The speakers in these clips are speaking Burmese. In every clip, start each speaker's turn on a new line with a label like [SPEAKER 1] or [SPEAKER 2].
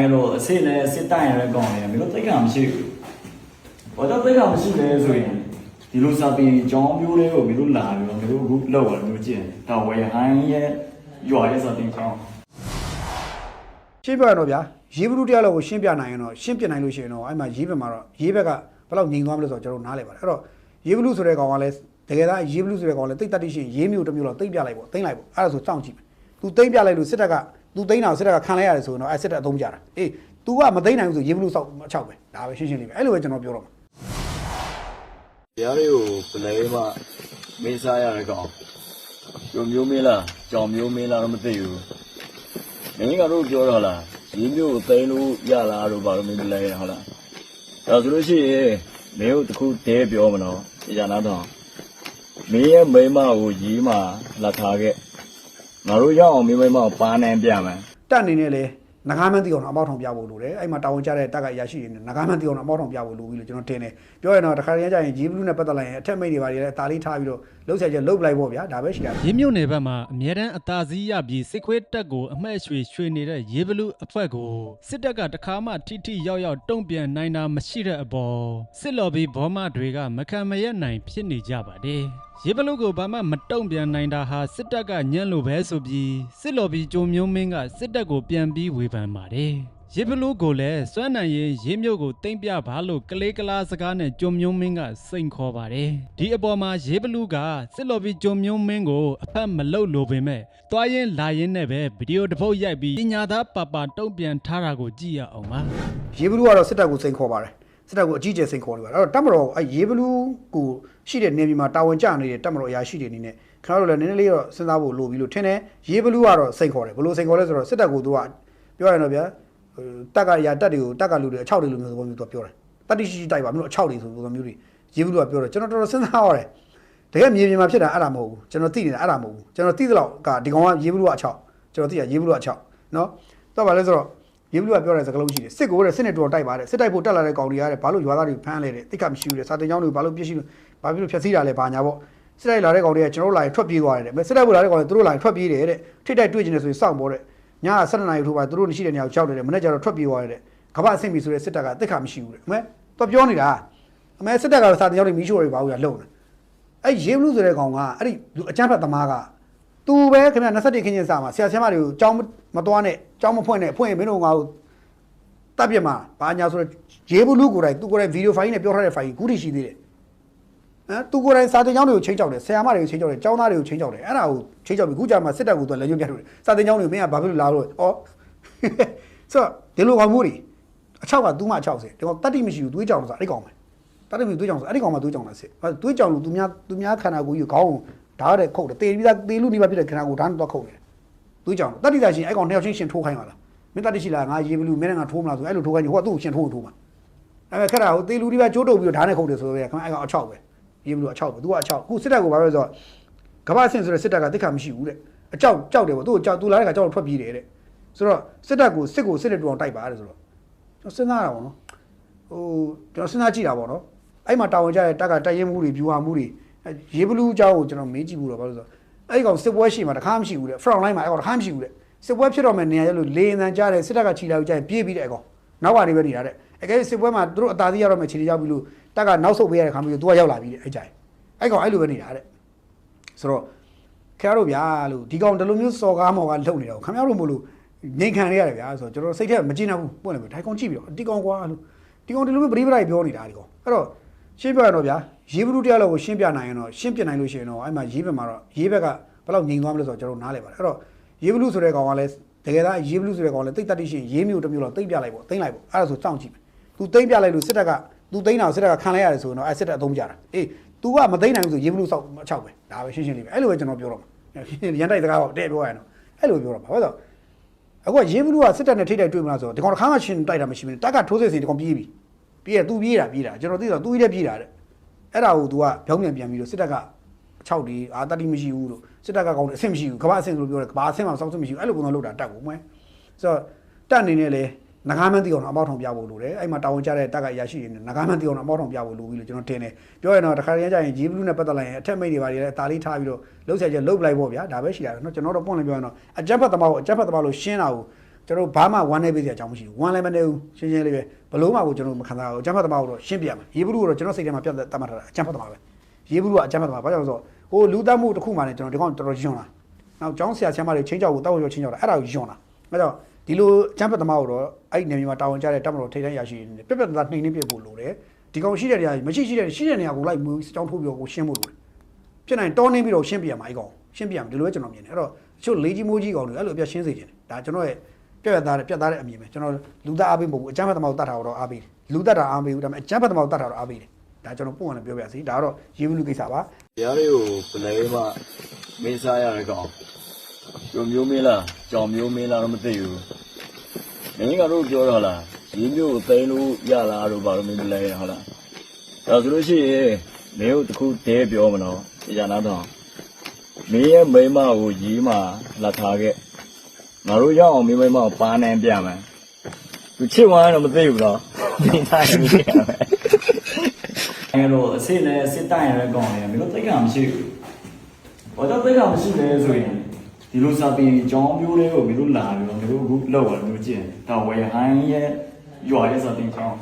[SPEAKER 1] ငယ်တော့အစ်စ်နဲ့စစ်တိုင်ရတဲ့ကောင်လေးမင်းတို့သိက္ခာမရှိဘူးဘာတော့သိက္ခာမရှိလဲဆိုရင်ဒီလိုစာပေကြောင်းမျိုးလေးကိုမင်းတို့လာပြီးတော့မင်းတို့အခုလောက်ရတယ်မျိုးကျင်ဒါဝယ်ဟိုင်းရဲ့ရွာရဲ့စာတင်ကြောင်း
[SPEAKER 2] ရှင်းပြရတော့ဗျာရေးဘလူတရားလောက်ကိုရှင်းပြနိုင်ရင်တော့ရှင်းပြနိုင်လို့ရှိရင်တော့အဲ့မှာရေးဘက်မှာတော့ရေးဘက်ကဘယ်လောက်ငြိမ်သွားမလဲဆိုတော့ကျွန်တော်နားလည်ပါတယ်အဲ့တော့ရေးဘလူဆိုတဲ့ကောင်ကလည်းတကယ်သားရေးဘလူဆိုတဲ့ကောင်ကလည်းတိတ်တက်တိရှိရင်ရေးမျိုးတစ်မျိုးတော့တိတ်ပြလိုက်ပေါ့တိတ်လိုက်ပေါ့အဲ့ဒါဆိုစောင့်ကြည့်မယ် तू တိတ်ပြလိုက်လို့စစ်တပ်က तू တိတ်တာစစ်တပ်ကခံလိုက်ရတယ်ဆိုရင်တော့အဲ့စစ်တပ်အသုံးကြတာအေး तू ကမတိတ်နိုင်ဘူးဆိုရေးဘလူစောက်အချောက်ပဲဒါပဲရှင်းရှင်းလေးပဲအဲ့လိုပဲကျွန်တော်ပြောတော့မှာ
[SPEAKER 1] တရားလေးကိုပလဲမှမင်းစားရတဲ့ကောင်ကျော်မျိုးမင်းလားကြောင်မျိုးမင်းလားတော့မသိဘူးမင်းကတော့ပြောတော့လားရင်းမျိုးကိုသိမ်းလို့ရလားတော့ဘာလို့မင်းမလဲဟုတ်လားဒါဆိုလို့ရှိရင်မင်းတို့တခုတဲပြောမနော်ကြာနာတော့မင်းရဲ့မိန်းမကိုရေးမှလက်ထားခဲ့ ငါတို့ရောက်အောင်မင်းမိန်းမကိုပါနိုင်ပြမယ်
[SPEAKER 2] တက်အနေနဲ့လေငကားမန်းတီအောင်အပေါက်ထောင်ပြဖို့လိုတယ်အဲ့မှာတာဝန်ကျတဲ့တက်ကအရာရှိတွေနဲ့ငကားမန်းတီအောင်အပေါက်ထောင်ပြဖို့လိုပြီလို့ကျွန်တော်ထင်တယ်ပြောရင်တော့တစ်ခါတည်းကျရင်ဂျီဘလူးနဲ့ပတ်သက်လိုက်ရင်အထက်မိတ်တွေပါတွေလည်းတာလေးထားပြီးတော့လှုပ်ဆက်ချက်လှုပ်ပလိုက်ပေါ့ဗျာဒါပဲရှိတာ
[SPEAKER 3] ရင်းမြုပ်နယ်ဘက်မှာအမြဲတမ်းအသာစီးရပြီးစစ်ခွေးတက်ကိုအမှတ်ရွှေရွှေနေတဲ့ရေဘလူးအဖွဲ့ကိုစစ်တပ်ကတခါမှထိထိရောက်ရောက်တုံ့ပြန်နိုင်တာမရှိတဲ့အပေါ်စစ်လော်ဘီဘောမတွေကမခံမရက်နိုင်ဖြစ်နေကြပါတယ် ရေဘလူးကိုဘာမှမတုံ့ပြန်နိုင်တာဟာစစ်တပ်ကညံ့လို့ပဲဆိုပြီးစစ်လော်ဘီကြုံမျိုးမင်းကစစ်တပ်ကိုပြန်ပြီးဝေဖန်ပါတယ်ရေဘလူးကိုလည်းစွမ်းနိုင်ရင်ရေမြုပ်ကိုတိမ့်ပြပါလို့ကလေးကလားစကားနဲ့ကြုံမျိုးမင်းကစိန်ခေါ်ပါတယ်ဒီအပေါ်မှာရေဘလူးကစစ်လော်ဘီကြုံမျိုးမင်းကိုအဖက်မလုပ်လို့ပေမဲ့တွားရင်လာရင်နဲ့ပဲဗီဒီယိုတစ်ပုတ်ရိုက်ပြီးပညာသားပါပါတုံ့ပြန်ထားတာကိုကြည့်ရအောင်ပါ
[SPEAKER 2] ရေဘလူးကတော့စစ်တပ်ကိုစိန်ခေါ်ပါတယ် စစ်တပ်ကိုအကြီးကျယ်စိန်ခေါ်နေပါတယ်အဲ့တော့တပ်မတော်အဲ့ရေဘလူးကိုရှိတဲ့နေပြည်မှာတာဝန်ကျနေတဲ့တပ်မတော်အရာရှိတွေအနေနဲ့ခင်ဗျားတို့လည်းနည်းနည်းလေးတော့စဉ်းစားဖို့လိုပြီလို့ထင်တယ်ရေဘလူးကတော့စိန်ခေါ်တယ်ဘယ်လိုစိန်ခေါ်လဲဆိုတော့စစ်တပ်ကိုသူကပြောရရင်တော့ဗျာဟိုတပ်ကအရာတပ်တွေကိုတပ်ကလူတွေအချောက်တွေလိုမျိုးသဘောမျိုးသူကပြောတယ်တတိရှိရှိတိုက်ပါမလို့အချောက်တွေဆိုပုံစံမျိုးတွေရေဘလူးကပြောတယ်ကျွန်တော်တော်တော်စဉ်းစားရတယ်တကယ်မြေပြင်မှာဖြစ်တာအဲ့ဒါမဟုတ်ဘူးကျွန်တော်သိနေတာအဲ့ဒါမဟုတ်ဘူးကျွန်တော်သိသလောက်ကဒီကောင်ကရေဘလူးကအချောက်ကျွန်တော်သိရရေဘလူးကအချောက်နော်တော့ဗာလဲဆိုတော့ ရေဘလူးကပြောတဲ့စကားလုံးရှိတယ်စစ်ကိုတဲ့စစ်နဲ့တော်တိုက်ပါတယ်စစ်တိုက်ဖို့တက်လာတဲ့ကောင်တွေကတဲ့ဘာလို့ရွာသားတွေဖမ်းလဲတဲ့တိတ်ခမရှိဘူးတဲ့စာတင်ကျောင်းတွေဘာလို့ပြစ်ရှိလို့ဘာဖြစ်လို့ဖျက်ဆီးတာလဲဘာညာပေါ့စစ်တိုက်လာတဲ့ကောင်တွေကကျွန်တော်တို့လာရင်ထွက်ပြေးသွားတယ်တဲ့စစ်တိုက်ဖို့လာတဲ့ကောင်တွေသူတို့လာရင်ထွက်ပြေးတယ်တဲ့ထိတ်တိုက်တွေ့ကျင်တယ်ဆိုရင်စောင့်ပေါ်တဲ့ညက7နာရီထိုးပါသူတို့ရှိတဲ့နေရာကိုကြောက်တယ်တဲ့မနေ့ကျတော့ထွက်ပြေးသွားတယ်တဲ့ကမ္ဘာအဆင့်ပြီဆိုတဲ့စစ်တပ်ကတိတ်ခမရှိဘူးတဲ့အမဲတော့ပြောနေတာအမဲစစ်တပ်ကစာတင်ကျောင်းတွေမီးရှို့တွေဘာလို့ရလုံနေအဲ့ရေဘလူးဆိုတဲ့ကောင်ကအဲ့ဒီလူအကြမ်းဖက်သမားကသူပဲခင်ဗျ21ခင်းချင်းစာမှာဆရာဆရာမတွေကိုကြောင်း မသွားနဲ့ကြောင်းမဖွင့်နဲ့ဖွင့်ရင်မင်းတို့ငါ့ကိုတပ်ပြမှာဘာညာဆိုတော့ရေဘူးလူကိုယ်တိုင်သူကိုယ်တိုင်ဗီဒီယိုဖိုင်နဲ့ပြောထားတဲ့ဖိုင်ကြီးခုထိရှိသေးတယ်ဟမ်သူကိုယ်တိုင်စာတင်ကျောင်းတွေကိုချိန်ကြောက်တယ်ဆရာမတွေကိုချိန်ကြောက်တယ်ကျောင်းသားတွေကိုချိန်ကြောက်တယ်အဲ့ဒါကိုချိန်ကြောက်ပြီးခုကြမှာစစ်တပ်ကိုသူလည်းညွှန်ပြထုတ်တယ်စာတင်ကျောင်းတွေမင်းကဘာဖြစ်လို့လာလို့ဩဆိုတော့ဒီလိုကောင်မို့တွေအချောက်ကသူမှအချောက်စေဒီကောင်တတ်တိမရှိဘူးသွေးကြောင်ဆိုအဲ့ကောင်ပဲတတ်တိမရှိသွေးကြောင်ဆိုအဲ့ဒီကောင်မှသွေးကြောင်လာစစ်ဘာသွေးကြောင်လို့သူများသူများခန္ဓာကိုယ်ကြီးကိုခေါင်းဓာတ်တဲ့ခုတ်တယ်တေပြီးသားတေလူနေပါဖြစ်တဲ့ခန္ဓာကိုယ်ဓာတ်တော့ခုတ်တယ် သွေးကြောင်တတ်တိသာရှင်အဲ့ကောင်နှစ်ယောက်ချင်းရှင်ထိုးခိုင်းပါလားမင်းတတိရှိလားငါရေဘလူးမင်းနဲ့ငါထိုးမလားဆိုအဲ့လိုထိုးခိုင်းဟိုကသူ့ကိုရှင်ထိုးထိုးမှာအဲ့မဲ့ခက်တာဟိုတေလူဒီပဲကျိုးတုပ်ပြီးတော့ဓာတ်နဲ့ခုတ်တယ်ဆိုတော့ခင်ဗျအဲ့ကောင်အချောက်ပဲရေဘလူးအချောက်ပဲသူကအချောက်ခုစစ်တပ်ကိုဘာပဲဆိုတော့ကမ္ဘာအဆင့်ဆိုတဲ့စစ်တပ်ကတိတ်ခါမရှိဘူးတဲ့အချောက်ကြောက်တယ်ပေါ့သူ့ကိုကြောက်သူလာတဲ့ခါကြောက်တော့ထွက်ပြေးတယ်တဲ့ဆိုတော့စစ်တပ်ကိုစစ်ကိုစစ်နဲ့တူအောင်တိုက်ပါတယ်ဆိုတော့ကျွန်တော်စဉ်းစားတာပေါ့နော်ဟိုကျွန်တော်စဉ်းစားကြည့်တာပေါ့နော်အဲ့မှာတာဝန်ကျတဲ့တက်ကတိုက်ရင်မှုတွေဗျူဟာမှုတွေရေဘလူးအကြောင်းကိုကျွန်တော်မေးကြည့်ဘူးတော့ဘာလို့ဆိုတော့ အဲ့ဒီကောင်စစ်ပွဲရှိမှာတခါမရှိဘူးတဲ့ front line မှာအဲ့ကောင်တခါမရှိဘူးတဲ့စစ်ပွဲဖြစ်တော့မယ်နေရာရလို့လေအန်ကြားတယ်စစ်တပ်ကခြိလာကိုကြာရင်ပြေးပြီးတဲ့အကောင်နောက်ကနေပဲနေတာတဲ့အကယ်စစ်ပွဲမှာသူတို့အသာစီးရတော့မယ်ခြေတွေရောက်ပြီးလို့တက်ကနောက်ဆုတ်ပေးရတဲ့ခါမျိုးသူကရောက်လာပြီးတဲ့အဲ့ကြိုင်အဲ့ကောင်အဲ့လိုပဲနေတာတဲ့ဆိုတော့ခင်ဗျားတို့ဗျာလို့ဒီကောင်ဒီလိုမျိုးစော်ကားမော်ကားလှုပ်နေတာကိုခင်ဗျားတို့မို့လို့ငိန်ခံရရတယ်ဗျာဆိုတော့ကျွန်တော်စိတ်ထဲမကြည့်နိုင်ဘူးပွင့်တယ်ဗျာဒီကောင်ကြည့်ပြီးတော့ဒီကောင်ကွာလို့ဒီကောင်ဒီလိုမျိုးပရိပရိုက်ပြောနေတာဒီကောင်အဲ့တော့ရှင်းပြရတော့ဗျာ ရေးဘလူးတရားလောက်ကိုရှင်းပြနိုင်ရင်တော့ရှင်းပြနိုင်လို့ရှိရင်တော့အဲ့မှာရေးဘက်မှာတော့ရေးဘက်ကဘယ်လောက်ငိန်သွားမလဲဆိုတော့ကျွန်တော်နားလည်ပါတယ်အဲ့တော့ ရေးဘလူးဆိုတဲ့ကောင်ကလည်းတကယ်သားရေးဘလူးဆိုတဲ့ကောင်ကလည်းတိတ်တက်တိရှိရင်ရေးမျိုးတစ်မျိုးတော့တိတ်ပြလိုက်ပေါ့တိတ်လိုက်ပေါ့အဲ့ဒါဆိုစောင့်ကြည့်မယ်။ तू တိတ်ပြလိုက်လို့စစ်တပ်က तू တိတ်တာကိုစစ်တပ်ကခံလိုက်ရတယ်ဆိုရင်တော့အဲ့စစ်တပ်အသုံးကြတာ။အေး तू ကမတိတ်နိုင်ဘူးဆိုရေးဘလူးစောက်အချောက်ပဲ။ဒါပဲရှင်းရှင်းလေးပဲ။အဲ့လိုပဲကျွန်တော်ပြောတော့မှာ။ရန်တိုက်စကားပေါ့တဲ့ပြောရရင်တော့အဲ့လိုပြောတော့မှာ။ဟုတ်တော့အခုကရေးဘလူးကစစ်တပ်နဲ့ထိတိုက်တွေ့မလားဆိုတော့ဒီကောင်တစ်ခါမှရှင်းတိုက်တာမရှိဘူး။တက်ကထိုးစစ်စီဒီကောင်ပြေးပြီ။ပြေးရ तू ပြေးတာပြေးတာကျွန်တော်သိတော့ तू ကြီးလည်းပြေးတာတဲ့။ အဲ့ဒါကို तू ကပြောင်းပြန်ပြန်ပြီးတော့စစ်တပ်က 6ဒီအာတတိမရှိဘူးလို့စစ်တပ်ကကောင်းတယ်အဆင့်မရှိဘူးကမ္ဘာအဆင့်လို့ပြောတယ်ကမ္ဘာအဆင့်မှာစောင့်စစ်မရှိဘူးအဲ့လိုပုံစံလုပ်တာတက်ဘူးမွဲဆိုတော့တက်အနေနဲ့လေငကားမန်းတီအောင်အပေါက်ထောင်ပြဖို့လိုတယ်အဲ့မှာတာဝန်ကျတဲ့တက်ကအရာရှိတွေနဲ့ငကားမန်းတီအောင်အပေါက်ထောင်ပြဖို့လိုပြီလို့ကျွန်တော်ထင်တယ်ပြောရင်တော့တစ်ခါတည်းကျရင်ဂျီဘလူးနဲ့ပတ်သက်လိုက်ရင်အထက်မိတ်တွေပါတွေလည်းတာလေးထားပြီးတော့လှုပ်ဆက်ချက်လှုပ်ပလိုက်ပေါ့ဗျာဒါပဲရှိတာเนาะကျွန်တော်တို့ပွင့်လင်းပြောရင်တော့အကြက်ဖက်သမားကိုအကြက်ဖက်သမားလို့ရှင်းတာကို ကျွန်တော်တို့ဘာမှဝမ်းနေပေးစရာအကြောင်းမရှိဘူးဝမ်းလည်းမနေဘူးရှင်းရှင်းလေးပဲဘလို့မှကိုကျွန်တော်မခံစားဘူးအကျမ်းဖတ်သမားကိုတော့ရှင်းပြမယ်ရေဘူးလို့တော့ကျွန်တော်စိတ်ထဲမှာပြတ်တတ်မှတ်ထားတာအကျမ်းဖတ်သမားပဲရေဘူးကအကျမ်းဖတ်သမားဘာကြောင့်လဲဆိုတော့ဟိုလူသားမှုတစ်ခုမှလည်းကျွန်တော်ဒီကောင်တော်တော်ညွန့်လာနောက်ကျောင်းဆရာဆရာမတွေချင်းကြောက်ကိုတောက်ရောချင်းကြောက်တာအဲ့ဒါကိုညွန့်လာအဲကြောင့်ဒီလိုအကျမ်းဖတ်သမားကိုတော့အဲ့ဒီနေရာမှာတာဝန်ကျတဲ့တပ်မတော်ထိပ်တန်းရရှိနေပြက်ပြက်သားနှိမ့်နှိမ့်ပြဖို့လိုတယ်ဒီကောင်ရှိတဲ့နေရာမရှိရှိတဲ့ရှိတဲ့နေရာကိုလိုက်မှုအကြောင်းထုတ်ပြီးတော့ကိုရှင်းဖို့လိုတယ်ဖြစ်နိုင်တောင်းနေပြီးတော့ရှင်းပြရမှာအဲ့ကောင်ရှင်းပြရမှာဒီလိုပဲကျွန်တော်မြင်တယ်အဲ့တော့တချို့လေးကြီးမိုးကြီးကောင်တွေအဲ့လိုအပြရှင်းစေချင်တယ်ဒါကျွန်တော်ရဲ့ ပြက်ပြက်သားတဲ့ပြက်သားတဲ့အမြင်ပဲကျွန်တော်လူသားအားပေးမဟုတ်ဘူးအကျမ်းဖတ်သမားကိုတတ်တာတော့အားပေးတယ်လူတတ်တာအားပေးဘူးဒါပေမဲ့အကျမ်းဖတ်သမားကိုတတ်တာတော့အားပေးတယ်ဒါကျွန်တော်ပုံမှန်လည်းပြောပြစီဒါကတော့ရေးဘူးလူကိစ္စပါ
[SPEAKER 1] တရားတွေကိုပလဲမှမင်းစားရတဲ့ကောင်ကျွမျိုးမင်းလားကြောင်မျိုးမင်းလားတော့မသိဘူးမင်းကတော့ပြောတော့လားရင်းမျိုးကိုသိမ်းလို့ရလားတော့ဘာလို့မင်းမလဲဟုတ်လားဒါဆိုလို့ရှိရင်မင်းတို့တခုတဲပြောမနော်ကြာနာတော့မင်းရဲ့မိန်းမကိုရေးမှလက်ထားခဲ့ ငါတို့ရောက်အောင်မင်းမိန်းမကိုပါနိုင်ပြမယ်သူချစ်ဝမ်းတော့မသိဘူးတော့မင်းသားရင်ပြရမယ်
[SPEAKER 4] အဲတော့အစ်နဲ့စစ်တိုင်ရတဲ့ကောင်လေးကမင်းတို့သိက္ခာမရှိဘူး။ဘာကြောင့်သိက္ခာမရှိလဲဆိုရင်ဒီလိုစာပေကြောင်းမျိုးလေးကိုမင်းတို့လာပြီးတော့မင်းတို့အခုလောက်ရတယ်မင်းတို့ကြည့်။ဒါဝယ်ဟိုင်းရဲ့ရွာရဲ့စာပေကြောင်း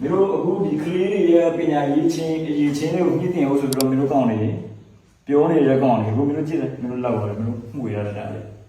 [SPEAKER 4] မင်းတို့အခုဒီကလေးတွေရဲ့ပညာရေးချင်းအရေးချင်းတွေကိုညှိတင်အောင်ဆိုပြီးတော့မင်းတို့ကောင်းနေပြောနေတဲ့ကောင်လေးအခုမင်းတို့ကြည့်တယ်မင်းတို့လောက်ရတယ်မင်းတို့မှုရရတာလေ။